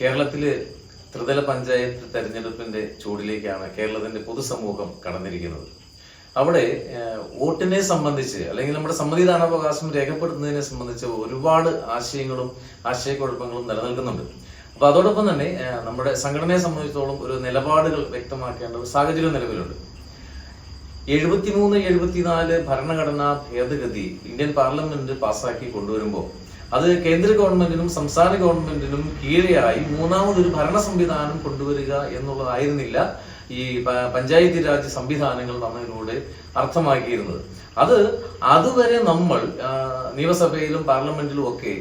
കേരളത്തിൽ ത്രിതല പഞ്ചായത്ത് തെരഞ്ഞെടുപ്പിന്റെ ചൂടിലേക്കാണ് കേരളത്തിന്റെ പൊതുസമൂഹം കടന്നിരിക്കുന്നത്. അവിടെ വോട്ടിനെ സംബന്ധിച്ച് അല്ലെങ്കിൽ നമ്മുടെ സമ്മതിദാനാവകാശം രേഖപ്പെടുത്തുന്നതിനെ സംബന്ധിച്ച് ഒരുപാട് ആശയങ്ങളും ആശയക്കുഴപ്പങ്ങളും നിലനിൽക്കുന്നുണ്ട്. അപ്പൊ അതോടൊപ്പം തന്നെ നമ്മുടെ സംഘടനയെ സംബന്ധിച്ചിടത്തോളം ഒരു നിലപാടുകൾ വ്യക്തമാക്കേണ്ട ഒരു സാഹചര്യം നിലവിലുണ്ട്. എഴുപത്തിമൂന്ന് എഴുപത്തിനാല് ഭരണഘടനാ ഭേദഗതി ഇന്ത്യൻ പാർലമെന്റ് പാസ്സാക്കി കൊണ്ടുവരുമ്പോൾ അത് കേന്ദ്ര ഗവൺമെന്റിനും സംസ്ഥാന ഗവൺമെന്റിനും കീഴെയായി മൂന്നാമതൊരു ഭരണ സംവിധാനം കൊണ്ടുവരിക എന്നുള്ളതായിരുന്നില്ല ഈ പഞ്ചായത്തി രാജ് സംവിധാനങ്ങൾ വന്നതിലൂടെ അർത്ഥമാക്കിയിരുന്നത്. അത് അതുവരെ നമ്മൾ നിയമസഭയിലും പാർലമെന്റിലും ഒക്കെ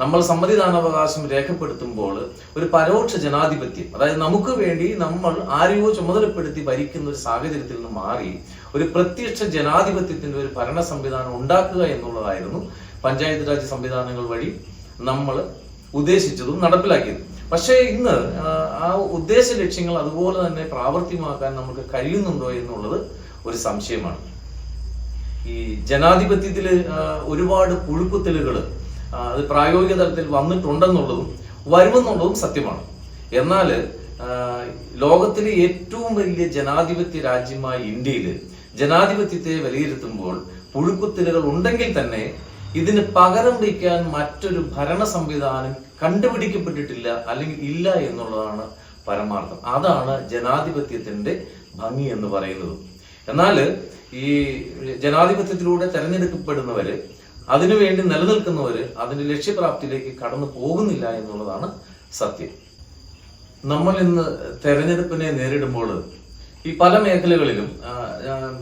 നമ്മൾ സമ്മതിദാനാവകാശം രേഖപ്പെടുത്തുമ്പോൾ ഒരു പരോക്ഷ ജനാധിപത്യം അതായത് നമുക്ക് വേണ്ടി നമ്മൾ ആരെയോ ചുമതലപ്പെടുത്തി ഭരിക്കുന്ന ഒരു സാഹചര്യത്തിൽ നിന്ന് മാറി ഒരു പ്രത്യക്ഷ ജനാധിപത്യത്തിന്റെ ഒരു ഭരണ സംവിധാനം ഉണ്ടാക്കുക എന്നുള്ളതായിരുന്നു പഞ്ചായത്ത് രാജ് സംവിധാനങ്ങൾ വഴി നമ്മൾ ഉദ്ദേശിച്ചതും നടപ്പിലാക്കിയത്. പക്ഷേ ഇന്ന് ആ, ഉദ്ദേശ ലക്ഷ്യങ്ങൾ അതുപോലെ തന്നെ പ്രാവർത്തികമാക്കാൻ നമുക്ക് കഴിയുന്നുണ്ടോ എന്നുള്ളത് ഒരു സംശയമാണ്. ഈ ജനാധിപത്യത്തിൽ ഒരുപാട് പുഴുക്കുത്തലുകൾ അത് പ്രായോഗിക തലത്തിൽ വന്നിട്ടുണ്ടെന്നുള്ളതും വരുമെന്നുള്ളതും സത്യമാണ്. എന്നാൽ ലോകത്തിലെ ഏറ്റവും വലിയ ജനാധിപത്യ രാജ്യമായ ഇന്ത്യയിൽ ജനാധിപത്യത്തെ വിലയിരുത്തുമ്പോൾ പുഴുക്കുത്തലുകൾ ഉണ്ടെങ്കിൽ തന്നെ ഇതിന് പകരം വയ്ക്കാൻ മറ്റൊരു ഭരണ സംവിധാനം കണ്ടുപിടിക്കപ്പെട്ടിട്ടില്ല അല്ലെങ്കിൽ ഇല്ല എന്നുള്ളതാണ് പരമാർത്ഥം. അതാണ് ജനാധിപത്യത്തിന്റെ ഭംഗി എന്ന് പറയുന്നത്. എന്നാൽ ഈ ജനാധിപത്യത്തിലൂടെ തെരഞ്ഞെടുക്കപ്പെടുന്നവര് അതിനുവേണ്ടി നിലനിൽക്കുന്നവര് അതിന്റെ ലക്ഷ്യപ്രാപ്തിയിലേക്ക് കടന്നു പോകുന്നില്ല എന്നുള്ളതാണ് സത്യം. നമ്മൾ ഇന്ന് തെരഞ്ഞെടുപ്പിനെ നേരിടുമ്പോൾ ഈ പല മേഖലകളിലും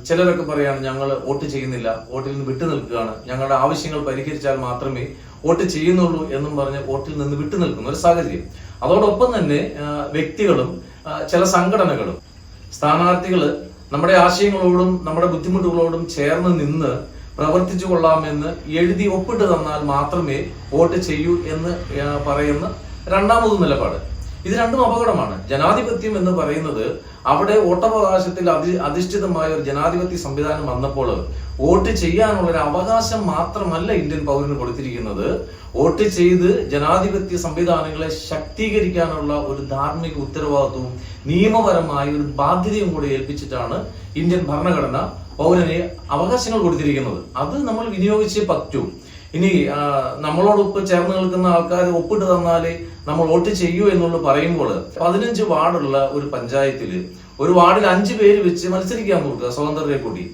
ചിലരൊക്കെ പറയാണ് ഞങ്ങൾ വോട്ട് ചെയ്യുന്നില്ല വോട്ടിൽ നിന്ന് വിട്ടു നിൽക്കുകയാണ്. ഞങ്ങളുടെ ആവശ്യങ്ങൾ പരിഹരിച്ചാൽ മാത്രമേ വോട്ട് ചെയ്യുന്നുള്ളൂ എന്നും പറഞ്ഞ് വോട്ടിൽ നിന്ന് വിട്ടു നിൽക്കുന്ന ഒരു സാഹചര്യം. അതോടൊപ്പം തന്നെ വ്യക്തികളും ചില സംഘടനകളും സ്ഥാനാർത്ഥികൾ നമ്മുടെ ആശയങ്ങളോടും നമ്മുടെ ബുദ്ധിമുട്ടുകളോടും ചേർന്ന് നിന്ന് പ്രവർത്തിച്ചു കൊള്ളാമെന്ന് എഴുതി ഒപ്പിട്ട് തന്നാൽ മാത്രമേ വോട്ട് ചെയ്യൂ എന്ന് പറയുന്ന രണ്ടാമത് നിലപാട്. ഇത് രണ്ടും അപകടമാണ്. ജനാധിപത്യം എന്ന് പറയുന്നത് അവിടെ വോട്ടവകാശത്തിൽ അധി അധിഷ്ഠിതമായ ഒരു ജനാധിപത്യ സംവിധാനം വന്നപ്പോൾ വോട്ട് ചെയ്യാനുള്ള ഒരു അവകാശം മാത്രമല്ല ഇന്ത്യൻ പൗരന് കൊടുത്തിരിക്കുന്നത്. വോട്ട് ചെയ്ത് ജനാധിപത്യ സംവിധാനങ്ങളെ ശക്തീകരിക്കാനുള്ള ഒരു ധാർമ്മിക ഉത്തരവാദിത്വവും നിയമപരമായ ഒരു ബാധ്യതയും കൂടി ഏൽപ്പിച്ചിട്ടാണ് ഇന്ത്യൻ ഭരണഘടന പൗരനെ അവകാശങ്ങൾ കൊടുത്തിരിക്കുന്നത്. അത് നമ്മൾ വിനിയോഗിച്ചേ പറ്റൂ. ഇനി നമ്മളോടൊപ്പം ചേർന്ന് നിൽക്കുന്ന ആൾക്കാർ ഒപ്പിട്ട് തന്നാൽ നമ്മൾ വോട്ട് ചെയ്യൂ എന്നുള്ളത് പറയുമ്പോൾ പതിനഞ്ച് വാർഡുള്ള ഒരു പഞ്ചായത്തിൽ ഒരു വാർഡിൽ അഞ്ച് പേര് വെച്ച് മത്സരിക്കാൻ നോക്കുക സ്വതന്ത്രരെ കൂടി.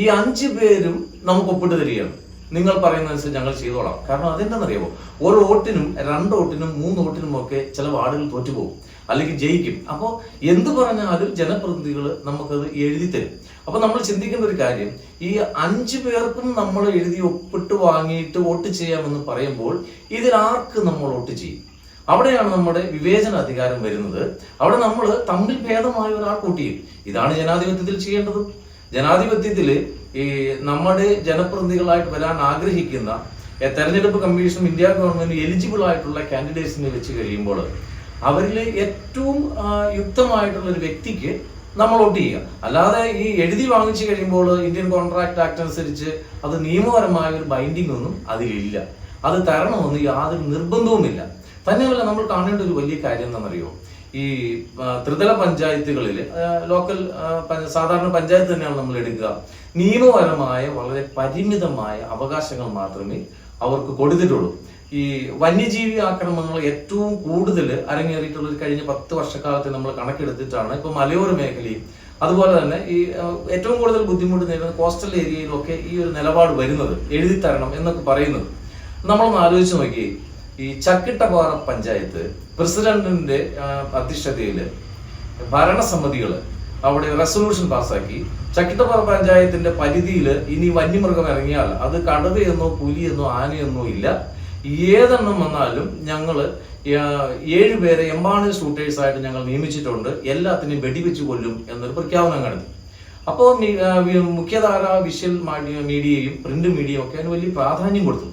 ഈ അഞ്ച് പേരും നമുക്ക് ഒപ്പിട്ട് തരികയാണ്. നിങ്ങൾ പറയുന്ന അനുസരിച്ച് ഞങ്ങൾ ചെയ്തോളാം. കാരണം അതെന്താണെന്നറിയാമോ ഒരു വോട്ടിനും രണ്ട് വോട്ടിനും മൂന്ന് വോട്ടിനും ഒക്കെ ചില വാർഡുകൾ തോറ്റുപോകും. അല്ലെങ്കിൽ ജയിക്കും. അപ്പോൾ എന്ത് പറഞ്ഞാലും ജനപ്രതിനിധികൾ നമുക്കത് എഴുതി തരും. അപ്പൊ നമ്മൾ ചിന്തിക്കേണ്ട ഒരു കാര്യം ഈ അഞ്ചു പേർക്കും നമ്മൾ എഴുതി ഒപ്പിട്ട് വാങ്ങിയിട്ട് വോട്ട് ചെയ്യാമെന്ന് പറയുമ്പോൾ ഇതിൽ ആർക്ക് നമ്മൾ വോട്ട് ചെയ്യും? അവിടെയാണ് നമ്മുടെ വിവേചന അധികാരം വരുന്നത്. അവിടെ നമ്മൾ തമ്മിൽ ഭേദമായ ഒരാൾ വോട്ട് ചെയ്യും ഇതാണ് ജനാധിപത്യത്തിൽ ചെയ്യേണ്ടത്. ജനാധിപത്യത്തിൽ ഈ നമ്മുടെ ജനപ്രതിനിധികളായിട്ട് വരാൻ ആഗ്രഹിക്കുന്ന തെരഞ്ഞെടുപ്പ് കമ്മീഷനും ഇന്ത്യ ഗവൺമെന്റും എലിജിബിൾ ആയിട്ടുള്ള കാൻഡിഡേറ്റ്സിനെ വെച്ച് കഴിയുമ്പോൾ അവരിൽ ഏറ്റവും യുക്തമായിട്ടുള്ള ഒരു വ്യക്തിക്ക് നമ്മൾ വോട്ട് ചെയ്യുക. അല്ലാതെ ഈ എഴുതി വാങ്ങിച്ചു കഴിയുമ്പോൾ ഇന്ത്യൻ കോൺട്രാക്ട് ആക്ട് അനുസരിച്ച് അത് നിയമപരമായ ഒരു ബൈൻഡിംഗ് ഒന്നും അതിലില്ല. അത് തരണമെന്ന് യാതൊരു നിർബന്ധവുമില്ല. തന്നെയല്ല നമ്മൾ കാണേണ്ട ഒരു വലിയ കാര്യം എന്താണെന്നറിയോ? ഈ ത്രിതല പഞ്ചായത്തുകളിൽ ലോക്കൽ സാധാരണ പഞ്ചായത്ത് തന്നെയാണ് നമ്മൾ എടുക്കുക. നിയമപരമായ വളരെ പരിമിതമായ അവകാശങ്ങൾ മാത്രമേ അവർക്ക് കൊടുത്തിട്ടുള്ളൂ. ഈ വന്യജീവി ആക്രമണങ്ങൾ ഏറ്റവും കൂടുതൽ അരങ്ങേറിയിട്ടുള്ള ഒരു കഴിഞ്ഞ പത്ത് വർഷക്കാലത്ത് നമ്മൾ കണക്കെടുത്തിട്ടാണ് ഇപ്പൊ മലയോര മേഖലയും അതുപോലെ തന്നെ ഈ ഏറ്റവും കൂടുതൽ ബുദ്ധിമുട്ട് നേരിടുന്ന കോസ്റ്റൽ ഏരിയയിലൊക്കെ ഈ ഒരു നിലപാട് വരുന്നത് എഴുതി തരണം എന്നൊക്കെ പറയുന്നത്. നമ്മളൊന്ന് ആലോചിച്ച് നോക്കി ഈ ചക്കിട്ടപാറ പഞ്ചായത്ത് പ്രസിഡന്റിന്റെ അധ്യക്ഷതയിൽ ഭരണസമിതികൾ അവിടെ റെസൊല്യൂഷൻ പാസ്സാക്കി. ചക്കിട്ടപ്പാറ പഞ്ചായത്തിന്റെ പരിധിയിൽ ഇനി വന്യമൃഗം ഇറങ്ങിയാൽ അത് കടുവയെന്നോ പുലിയെന്നോ ആനയെന്നോ ഇല്ല. ഏതെണ്ണം വന്നാലും ഞങ്ങൾ ഏഴ് പേരെ എംബാണി ഷൂട്ടേഴ്സ് ആയിട്ട് ഞങ്ങൾ നിയമിച്ചിട്ടുണ്ട്. എല്ലാത്തിനെയും വെടിവെച്ച് കൊല്ലും എന്നൊരു പ്രഖ്യാപനം നടത്തി. അപ്പോൾ മുഖ്യധാര വിഷ്വൽ മീഡിയയും പ്രിന്റ് മീഡിയയും ഒക്കെ അതിന് വലിയ പ്രാധാന്യം കൊടുത്തു.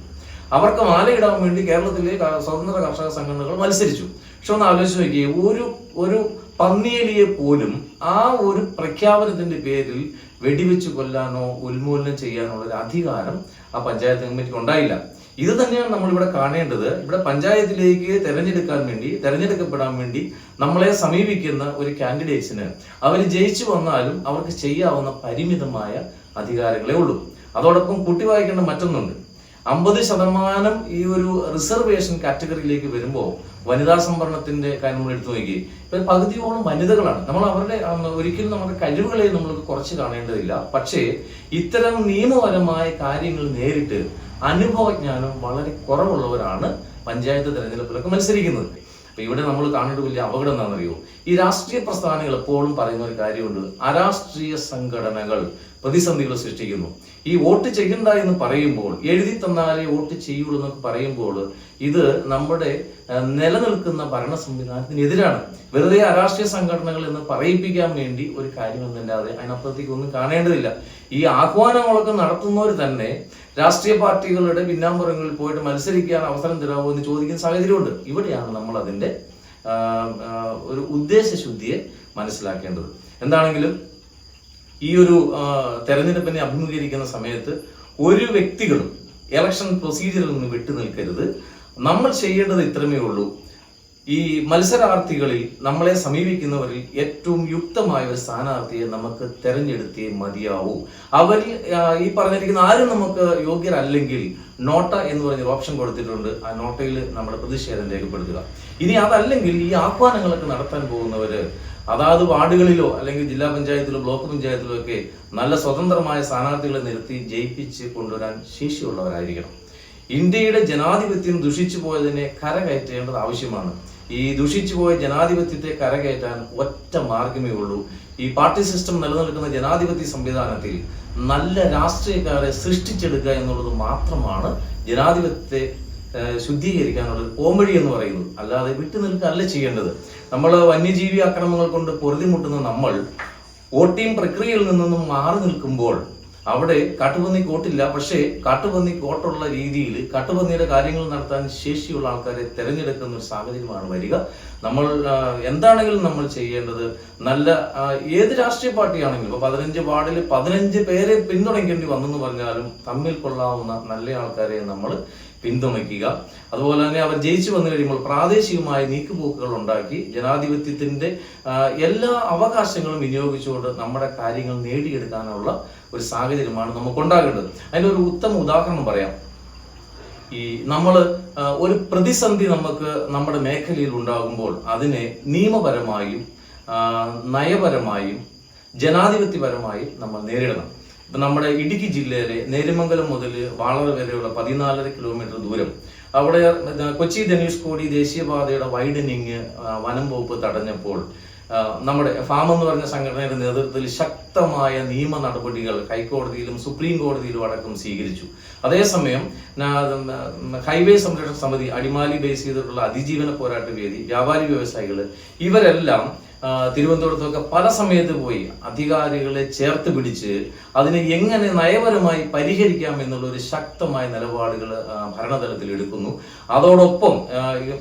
അവർക്ക് മാലയിടാൻ വേണ്ടി കേരളത്തിലെ സ്വതന്ത്ര കർഷക സംഘടനകൾ മത്സരിച്ചു. പക്ഷെ ഒന്ന് ആലോചിച്ച് നോക്കിയേ ഒരു ഒരു പന്നിയലിയെ പോലും ആ ഒരു പ്രഖ്യാപനത്തിന്റെ പേരിൽ വെടിവെച്ച് കൊല്ലാനോ ഉന്മൂലനം ചെയ്യാനോ ഉള്ള അധികാരം ആ പഞ്ചായത്ത് കമ്മിറ്റിക്ക് ഉണ്ടായില്ല. ഇത് തന്നെയാണ് നമ്മൾ ഇവിടെ കാണേണ്ടത്. ഇവിടെ പഞ്ചായത്തിലേക്ക് തെരഞ്ഞെടുക്കാൻ വേണ്ടി തെരഞ്ഞെടുക്കപ്പെടാൻ വേണ്ടി നമ്മളെ സമീപിക്കുന്ന ഒരു കാൻഡിഡേറ്റ്സിന് അവർ ജയിച്ചു വന്നാലും അവർക്ക് ചെയ്യാവുന്ന പരിമിതമായ അധികാരങ്ങളേ ഉള്ളൂ. അതോടൊപ്പം കൂട്ടി വായിക്കേണ്ട മറ്റൊന്നുണ്ട്. അമ്പത് ശതമാനം ഈ ഒരു റിസർവേഷൻ കാറ്റഗറിയിലേക്ക് വരുമ്പോൾ വനിതാ സംവരണത്തിന്റെ കാര്യം നമ്മൾ എടുത്തു നോക്കി. ഇപ്പൊ പകുതിയോളം വനിതകളാണ്. നമ്മൾ അവരുടെ ഒരിക്കലും നമ്മുടെ കഴിവുകളെ നമ്മൾ കുറച്ച് കാണേണ്ടതില്ല. പക്ഷേ ഇത്തരം നിയമപരമായ കാര്യങ്ങൾ നേരിട്ട് അനുഭവജ്ഞാനം വളരെ കുറവുള്ളവരാണ് പഞ്ചായത്ത് തെരഞ്ഞെടുപ്പിലൊക്കെ മത്സരിക്കുന്നത്. അപ്പൊ ഇവിടെ നമ്മൾ കാണേണ്ട വലിയ അപകടം എന്താണെന്നറിയോ? ഈ രാഷ്ട്രീയ പ്രസ്ഥാനങ്ങൾ എപ്പോഴും പറയുന്ന ഒരു കാര്യമുണ്ട്. അരാഷ്ട്രീയ സംഘടനകൾ പ്രതിസന്ധികൾ സൃഷ്ടിക്കുന്നു. ഈ വോട്ട് ചെയ്യണ്ട എന്ന് പറയുമ്പോൾ എഴുതി തന്നാലേ വോട്ട് ചെയ്യുള്ളൂ എന്നൊക്കെ പറയുമ്പോൾ ഇത് നമ്മുടെ നിലനിൽക്കുന്ന ഭരണ സംവിധാനത്തിനെതിരാണ്. വെറുതെ അരാഷ്ട്രീയ സംഘടനകൾ എന്ന് പറയിപ്പിക്കാൻ വേണ്ടി ഒരു കാര്യമൊന്നുമില്ലാതെ അതിനപ്പുറത്തേക്ക് ഒന്നും കാണേണ്ടതില്ല. ഈ ആഹ്വാനങ്ങളൊക്കെ നടത്തുന്നവർ തന്നെ രാഷ്ട്രീയ പാർട്ടികളുടെ പിന്നാമ്പുറങ്ങളിൽ പോയിട്ട് മത്സരിക്കാൻ അവസരം തരാമോ എന്ന് ചോദിക്കുന്ന സാഹചര്യമുണ്ട്. ഇവിടെയാണ് നമ്മൾ അതിന്റെ ഒരു ഉദ്ദേശശുദ്ധിയെ മനസ്സിലാക്കേണ്ടത്. എന്താണെങ്കിലും ഈ ഒരു തെരഞ്ഞെടുപ്പിനെ അഭിമുഖീകരിക്കുന്ന സമയത്ത് ഒരു വ്യക്തികളും ഇലക്ഷൻ പ്രൊസീജിയറിൽ നിന്ന് വിട്ടു നിൽക്കരുത് നമ്മൾ ചെയ്യേണ്ടത് ഇത്രമേ ഉള്ളൂ. ഈ മത്സരാർത്ഥികളിൽ നമ്മളെ സമീപിക്കുന്നവരിൽ ഏറ്റവും യുക്തമായ ഒരു സ്ഥാനാർത്ഥിയെ നമുക്ക് തെരഞ്ഞെടുത്തേ മതിയാവൂ. അവരിൽ ഈ പറഞ്ഞിരിക്കുന്ന ആരും നമുക്ക് യോഗ്യരല്ലെങ്കിൽ നോട്ട എന്ന് പറഞ്ഞൊരു ഓപ്ഷൻ കൊടുത്തിട്ടുണ്ട്. ആ നോട്ടയിൽ നമ്മുടെ പ്രതിഷേധം രേഖപ്പെടുത്തുക. ഇനി അതല്ലെങ്കിൽ ഈ ആഹ്വാനങ്ങളൊക്കെ നടത്താൻ പോകുന്നവര് അതാത് വാർഡുകളിലോ അല്ലെങ്കിൽ ജില്ലാ പഞ്ചായത്തിലോ ബ്ലോക്ക് പഞ്ചായത്തിലോ ഒക്കെ നല്ല സ്വതന്ത്രമായ സ്ഥാനാർത്ഥികളെ നിർത്തി ജയിപ്പിച്ച് കൊണ്ടുവരാൻ ശേഷിയുള്ളവരായിരിക്കണം. ഇന്ത്യയുടെ ജനാധിപത്യം ദുഷിച്ചു പോയതിനെ കരകയറ്റേണ്ടത് ആവശ്യമാണ്. ഈ ദുഷിച്ചു പോയ ജനാധിപത്യത്തെ കരകയറ്റാൻ ഒറ്റ മാർഗമേ ഉള്ളൂ. ഈ പാർട്ടി സിസ്റ്റം നിലനിൽക്കുന്ന ജനാധിപത്യ സംവിധാനത്തിൽ നല്ല രാഷ്ട്രീയക്കാരെ സൃഷ്ടിച്ചെടുക്കുക എന്നുള്ളത് മാത്രമാണ് ജനാധിപത്യത്തെ ശുദ്ധീകരിക്കാനുള്ള പോംവഴി എന്ന് പറയുന്നത്. അല്ലാതെ വിട്ടു നിൽക്കുകയല്ല ചെയ്യേണ്ടത്. നമ്മൾ വന്യജീവി ആക്രമണങ്ങൾ കൊണ്ട് പൊറുതിമുട്ടുന്ന നമ്മൾ വോട്ടിംഗ് പ്രക്രിയയിൽ നിന്നും മാറി നിൽക്കുമ്പോൾ അവിടെ കാട്ടുപന്നി കോട്ടില്ല പക്ഷേ കാട്ടുപന്നി കോട്ടുള്ള രീതിയിൽ കാട്ടുപന്നിയുടെ കാര്യങ്ങൾ നടത്താൻ ശേഷിയുള്ള ആൾക്കാരെ തിരഞ്ഞെടുക്കുന്ന ഒരു സാഹചര്യമാണ് വരിക. നമ്മൾ എന്താണെങ്കിലും നമ്മൾ ചെയ്യേണ്ടത് നല്ല ഏത് രാഷ്ട്രീയ പാർട്ടിയാണെങ്കിലും ഇപ്പൊ പതിനഞ്ച് വാർഡിൽ പതിനഞ്ച് പേരെ പിന്തുണയ്ക്കേണ്ടി വന്നെന്ന് പറഞ്ഞാലും തമ്മിൽ കൊള്ളാവുന്ന നല്ല ആൾക്കാരെ നമ്മൾ പിന്തുണയ്ക്കുക. അതുപോലെ തന്നെ അവർ ജയിച്ചു വന്നു കഴിയുമ്പോൾ പ്രാദേശികമായ നീക്കുപോക്കുകൾ ഉണ്ടാക്കി ജനാധിപത്യത്തിന്റെ എല്ലാ അവകാശങ്ങളും വിനിയോഗിച്ചുകൊണ്ട് നമ്മുടെ കാര്യങ്ങൾ നേടിയെടുക്കാനുള്ള ഒരു സാഹചര്യമാണ് നമുക്ക് ഉണ്ടാകേണ്ടത് അതിന്റെ ഒരു ഉത്തമ ഉദാഹരണം പറയാം. ഈ നമ്മൾ ഒരു പ്രതിസന്ധി നമുക്ക് നമ്മുടെ മേഖലയിൽ ഉണ്ടാകുമ്പോൾ അതിനെ നിയമപരമായും നയപരമായും ജനാധിപത്യപരമായും നമ്മൾ നേരിടണം. ഇപ്പം നമ്മുടെ ഇടുക്കി ജില്ലയിലെ നേരിമംഗലം മുതൽ വാളറ വരെയുള്ള പതിനാലര കിലോമീറ്റർ ദൂരം. അവിടെ കൊച്ചി ധനുഷ്കോടി ദേശീയപാതയുടെ വൈഡനിങ് വനം വകുപ്പ് തടഞ്ഞപ്പോൾ നമ്മുടെ ഫാം എന്ന് പറഞ്ഞ സംഘടനയുടെ നേതൃത്വത്തിൽ ശക്തമായ നിയമ നടപടികൾ ഹൈക്കോടതിയിലും സുപ്രീം കോടതിയിലും അടക്കം സ്വീകരിച്ചു. അതേസമയം ഹൈവേ സംരക്ഷണ സമിതി അടിമാലി ബേസ് ചെയ്തിട്ടുള്ള അതിജീവന പോരാട്ട വേദി വ്യാപാരി വ്യവസായികൾ ഇവരെല്ലാം തിരുവനന്തപുരത്തൊക്കെ പല സമയത്ത് പോയി അധികാരികളെ ചേർത്ത് പിടിച്ച് അതിനെ എങ്ങനെ നയപരമായി പരിഹരിക്കാം എന്നുള്ള ഒരു ശക്തമായ നിലപാടുകൾ ഭരണതലത്തിൽ എടുക്കുന്നു. അതോടൊപ്പം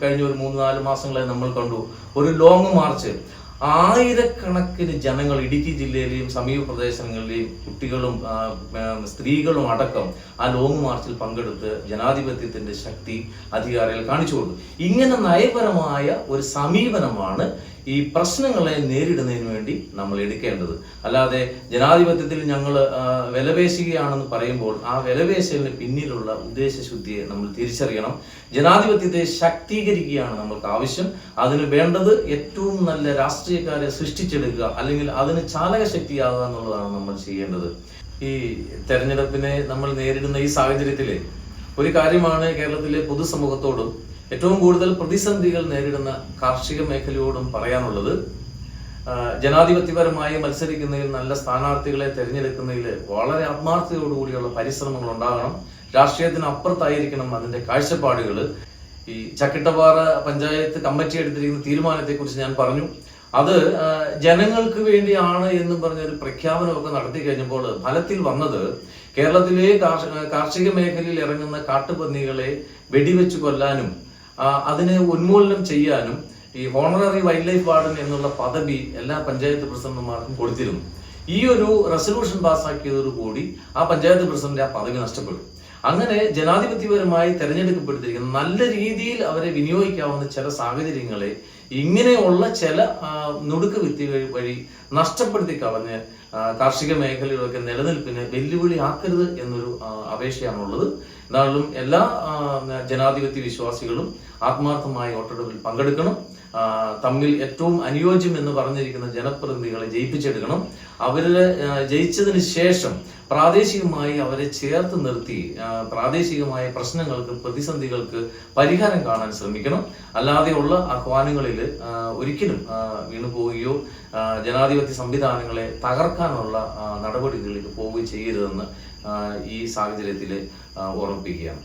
കഴിഞ്ഞ ഒരു മൂന്ന് നാല് മാസങ്ങളായി നമ്മൾ കണ്ടു ഒരു ലോങ് മാർച്ച് ആയിരക്കണക്കിന് ജനങ്ങൾ ഇടുക്കി ജില്ലയിലെയും സമീപ പ്രദേശങ്ങളിലെയും കുട്ടികളും സ്ത്രീകളും അടക്കം ആ ലോങ് മാർച്ചിൽ പങ്കെടുത്ത് ജനാധിപത്യത്തിന്റെ ശക്തി അധികാരികൾ കാണിച്ചു കൊടുത്തു ഇങ്ങനെ നയപരമായ ഒരു സമീപനമാണ് ഈ പ്രശ്നങ്ങളെ നേരിടുന്നതിന് വേണ്ടി നമ്മൾ എടുക്കേണ്ടത്. അല്ലാതെ ജനാധിപത്യത്തിൽ ഞങ്ങൾ വിലപേശുകയാണെന്ന് പറയുമ്പോൾ ആ വിലപേശലിന് പിന്നിലുള്ള ഉദ്ദേശശുദ്ധിയെ നമ്മൾ തിരിച്ചറിയണം. ജനാധിപത്യത്തെ ശാക്തീകരിക്കുകയാണ് നമ്മൾക്ക് ആവശ്യം. അതിന് വേണ്ടത് ഏറ്റവും നല്ല രാഷ്ട്രീയക്കാരെ സൃഷ്ടിച്ചെടുക്കുക അല്ലെങ്കിൽ അതിന് ചാലകശക്തിയാകുക എന്നുള്ളതാണ് നമ്മൾ ചെയ്യേണ്ടത്. ഈ തെരഞ്ഞെടുപ്പിനെ നമ്മൾ നേരിടുന്ന ഈ സാഹചര്യത്തിൽ ഒരു കാര്യമാണ് കേരളത്തിലെ പൊതുസമൂഹത്തോടും ഏറ്റവും കൂടുതൽ പ്രതിസന്ധികൾ നേരിടുന്ന കാർഷിക മേഖലയോടും പറയാനുള്ളത്. ജനാധിപത്യപരമായി മത്സരിക്കുന്നതിൽ നല്ല സ്ഥാനാർത്ഥികളെ തിരഞ്ഞെടുക്കുന്നതിൽ വളരെ ആത്മാർത്ഥതയോടുകൂടിയുള്ള പരിശ്രമങ്ങൾ ഉണ്ടാകണം. രാഷ്ട്രീയത്തിന് അപ്പുറത്തായിരിക്കണം അതിന്റെ കാഴ്ചപ്പാടുകൾ ഈ ചക്കിട്ടപ്പാറ പഞ്ചായത്ത് കമ്മിറ്റി എടുത്തിരിക്കുന്ന തീരുമാനത്തെക്കുറിച്ച് ഞാൻ പറഞ്ഞു. അത് ജനങ്ങൾക്ക് വേണ്ടിയാണ് എന്ന് പറഞ്ഞ ഒരു പ്രഖ്യാപനമൊക്കെ നടത്തി കഴിഞ്ഞപ്പോൾ ഫലത്തിൽ വന്നത് കേരളത്തിലെ കാർഷിക മേഖലയിൽ ഇറങ്ങുന്ന കാട്ടുപന്നികളെ വെടിവെച്ച് കൊല്ലാനും അതിനെ ഉന്മൂലനം ചെയ്യാനും ഈ ഹോണററി വൈൽഡ് ലൈഫ് വാർഡൻ എന്നുള്ള പദവി എല്ലാ പഞ്ചായത്ത് പ്രസിഡന്റുമാർക്കും കൊടുത്തിരുന്നു. ഈ ഒരു റെസൊല്യൂഷൻ പാസ്സാക്കിയതോടുകൂടി ആ പഞ്ചായത്ത് പ്രസിഡന്റ് ആ പദവി നഷ്ടപ്പെടും അങ്ങനെ ജനാധിപത്യപരമായി തെരഞ്ഞെടുക്കപ്പെട്ടിരിക്കുന്ന നല്ല രീതിയിൽ അവരെ വിനിയോഗിക്കാവുന്ന ചില സാഹചര്യങ്ങളെ ഇങ്ങനെയുള്ള ചില നുടുക്ക് വിത്തികൾ വഴി നഷ്ടപ്പെടുത്തി കളഞ്ഞ് കാർഷിക മേഖലയിലൊക്കെ നിലനിൽപ്പിന് വെല്ലുവിളി ആക്കരുത് എന്നൊരു അപേക്ഷയാണുള്ളത്. എന്നാലും എല്ലാ ജനാധിപത്യ വിശ്വാസികളും ആത്മാർത്ഥമായി വോട്ടെടുപ്പിൽ പങ്കെടുക്കണം. തമ്മിൽ ഏറ്റവും അനുയോജ്യം എന്ന് പറഞ്ഞിരിക്കുന്ന ജനപ്രതിനിധികളെ ജയിപ്പിച്ചെടുക്കണം. അവരെ ജയിച്ചതിന് ശേഷം പ്രാദേശികമായി അവരെ ചേർത്ത് നിർത്തി പ്രാദേശികമായ പ്രശ്നങ്ങൾക്ക് പ്രതിസന്ധികൾക്ക് പരിഹാരം കാണാൻ ശ്രമിക്കണം. അല്ലാതെയുള്ള ആഹ്വാനങ്ങളിൽ ഒരിക്കലും വീണുപോവുകയോ വീണു പോവുകയോ ജനാധിപത്യ സംവിധാനങ്ങളെ തകർക്കാനുള്ള നടപടികളിലേക്ക് പോവുകയോ ചെയ്യരുതെന്ന് ഈ സാഹചര്യത്തിൽ ഓർമ്മിപ്പിക്കുകയാണ്.